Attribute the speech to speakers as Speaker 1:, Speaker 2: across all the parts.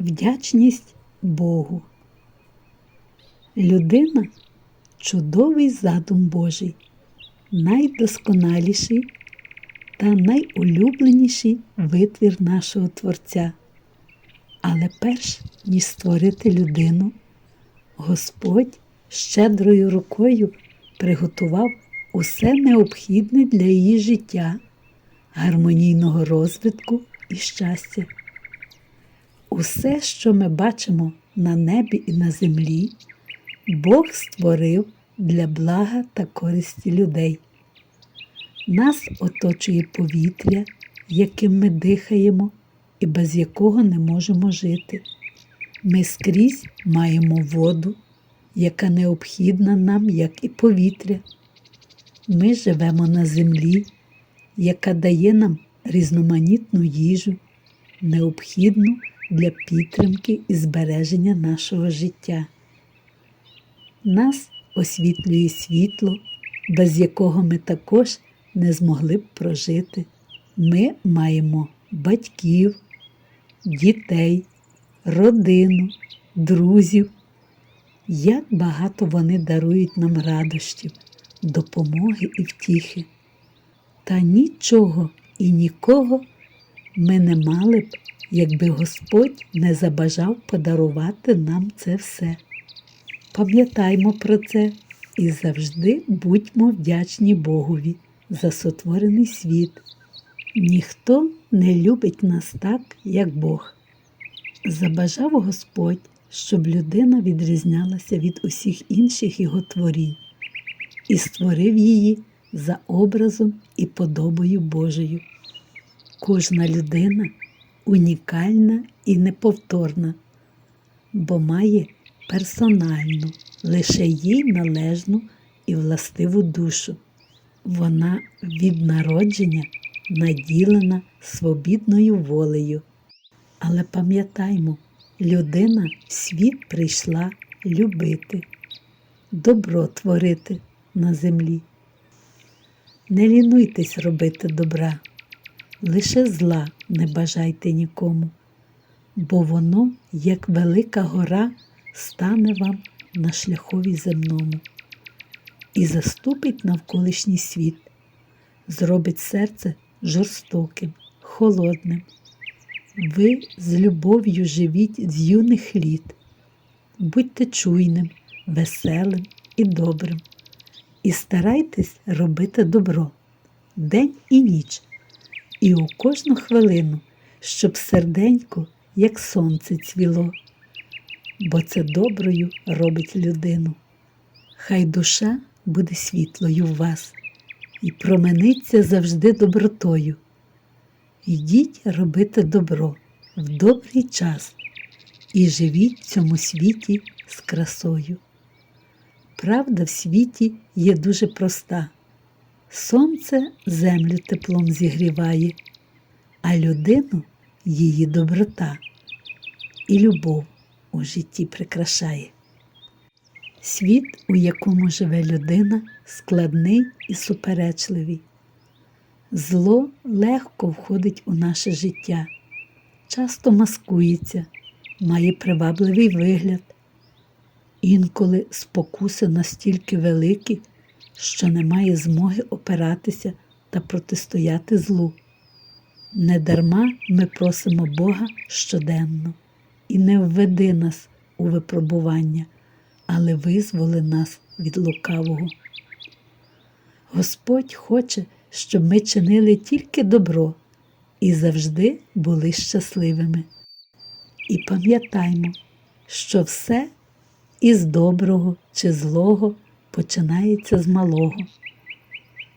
Speaker 1: Вдячність Богу. Людина чудовий задум Божий, найдосконаліший та найулюбленіший витвір нашого Творця. Але перш ніж створити людину, Господь щедрою рукою приготував усе необхідне для її життя, гармонійного розвитку і щастя. Усе, що ми бачимо на небі і на землі, Бог створив для блага та користі людей. Нас оточує повітря, яким ми дихаємо і без якого не можемо жити. Ми скрізь маємо воду, яка необхідна нам, як і повітря. Ми живемо на землі, яка дає нам різноманітну їжу, необхідну для підтримки і збереження нашого життя. Нас освітлює світло, без якого ми також не змогли б прожити. Ми маємо батьків, дітей, родину, друзів. Як багато вони дарують нам радощів, допомоги і втіхи. Та нічого і нікого ми не мали б, якби Господь не забажав подарувати нам це все. Пам'ятаймо про це і завжди будьмо вдячні Богові за сотворений світ. Ніхто не любить нас так, як Бог. Забажав Господь, щоб людина відрізнялася від усіх інших його творінь і створив її за образом і подобою Божою. Кожна людина унікальна і неповторна, бо має персональну, лише їй належну і властиву душу. Вона від народження наділена свобідною волею. Але пам'ятаймо, людина в світ прийшла любити, добро творити на землі. Не лінуйтесь робити добра, лише зла не бажайте нікому, бо воно, як велика гора, стане вам на шляхові земному. І заступить навколишній світ, зробить серце жорстоким, холодним. Ви з любов'ю живіть з юних літ, будьте чуйним, веселим і добрим, і старайтесь робити добро день і ніч, і у кожну хвилину, щоб серденько, як сонце цвіло, бо це доброю робить людину. Хай душа буде світлою в вас і промениться завжди добротою. Йдіть робити добро в добрий час і живіть в цьому світі з красою. Правда в світі є дуже проста. Сонце землю теплом зігріває, а людину її доброта і любов у житті прикрашає. Світ, у якому живе людина, складний і суперечливий. Зло легко входить у наше життя, часто маскується, має привабливий вигляд. Інколи спокуси настільки великі, що немає змоги опиратися та протистояти злу. Недарма ми просимо Бога щоденно і не введи нас у випробування, але визволи нас від лукавого. Господь хоче, щоб ми чинили тільки добро і завжди були щасливими. І пам'ятаймо, що все із доброго чи злого починається з малого.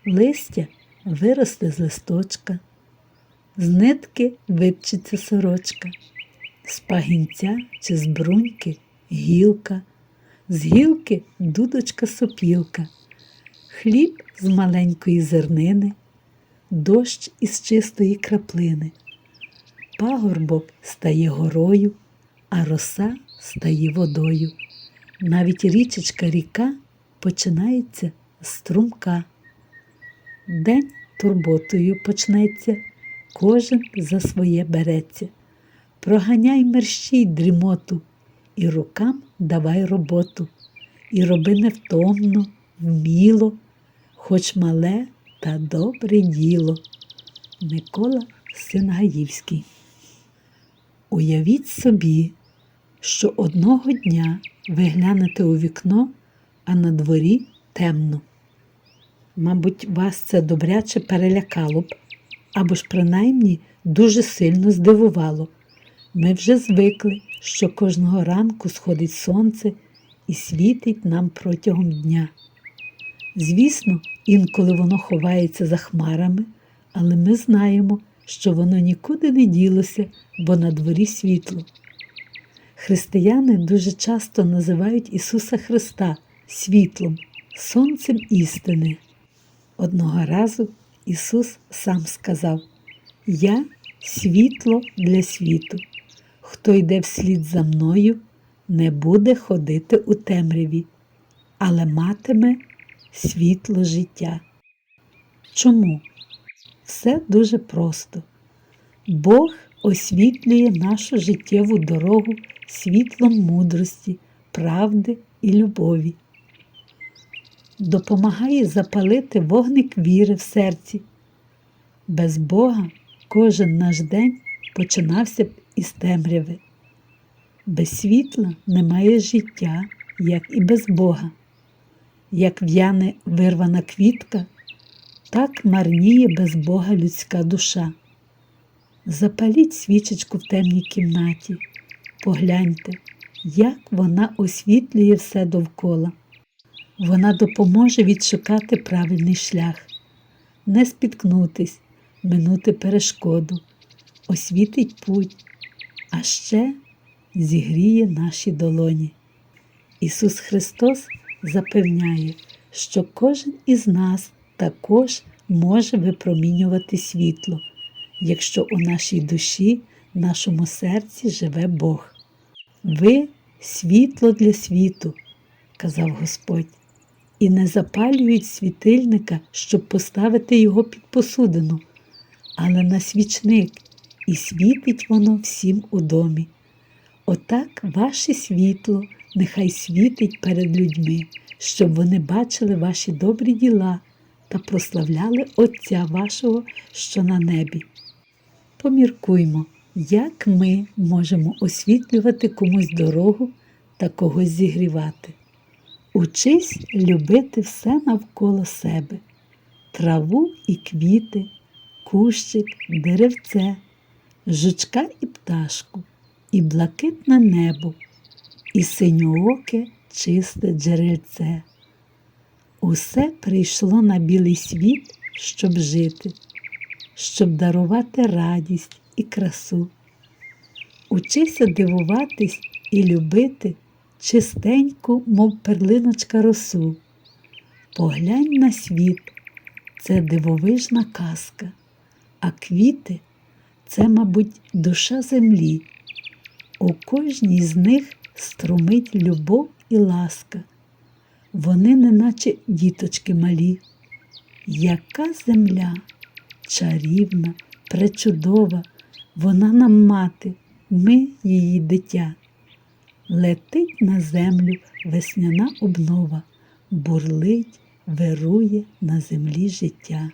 Speaker 1: Листя виросте з листочка, з нитки випчиться сорочка, з пагінця чи з бруньки гілка, з гілки дудочка сопілка, хліб з маленької зернини, дощ із чистої краплини. Пагорбок стає горою, а роса стає водою. Навіть річечка ріка починається струмка. День турботою почнеться, кожен за своє береться. проганяй мерщій дрімоту, і рукам давай роботу, і роби невтомно, вміло, хоч мале та добре діло. Микола Сингаївський. Уявіть собі, що одного дня ви глянете у вікно, а на дворі темно. Мабуть, вас це добряче перелякало б, або ж принаймні дуже сильно здивувало. Ми вже звикли, що кожного ранку сходить сонце і світить нам протягом дня. Звісно, інколи воно ховається за хмарами, але ми знаємо, що воно нікуди не ділося, бо на дворі світло. Християни дуже часто називають Ісуса Христа світлом, сонцем істини. Одного разу Ісус сам сказав: Я світло для світу. Хто йде вслід за мною, не буде ходити у темряві, але матиме світло життя. Чому? Все дуже просто. Бог освітлює нашу життєву дорогу світлом мудрості, правди і любові. Допомагає запалити вогник віри в серці. Без Бога кожен наш день починався б із темряви. Без світла немає життя, як і без Бога. Як в'яне вирвана квітка, так марніє без Бога людська душа. Запаліть свічечку в темній кімнаті, погляньте, як вона освітлює все довкола. Вона допоможе відшукати правильний шлях, не спіткнутись, минути перешкоду, освітить путь, а ще зігріє наші долоні. Ісус Христос запевняє, що кожен із нас також може випромінювати світло, якщо у нашій душі, нашому серці живе Бог. Ви світло для світу, казав Господь, і не запалюють світильника, щоб поставити його під посудину, але на свічник, і світить воно всім у домі. Отак ваше світло нехай світить перед людьми, щоб вони бачили ваші добрі діла та прославляли Отця вашого, що на небі. Поміркуймо, як ми можемо освітлювати комусь дорогу та когось зігрівати. Учись любити все навколо себе, траву і квіти, кущик, деревце, жучка і пташку, і блакитне небо, і синьооке чисте джерельце. Усе прийшло на білий світ, щоб жити, щоб дарувати радість і красу. Учися дивуватись і любити чистеньку, мов перлиночка росу. Поглянь на світ, це дивовижна казка, а квіти це, мабуть, душа землі. У кожній з них струмить любов і ласка. Вони неначе діточки малі. Яка земля чарівна, пречудова, вона нам мати, ми її дитя. Летить на землю весняна обнова, бурлить, вирує на землі життя.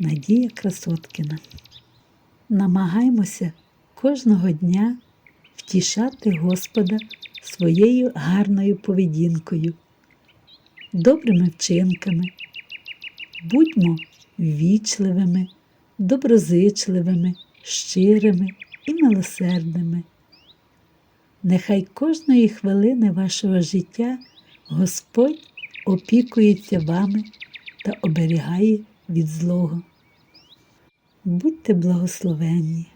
Speaker 1: Надія Красоткіна. Намагаймося кожного дня втішати Господа своєю гарною поведінкою, добрими вчинками. Будьмо ввічливими, доброзичливими, щирими і милосердними. Нехай кожної хвилини вашого життя Господь опікується вами та оберігає від злого. Будьте благословенні!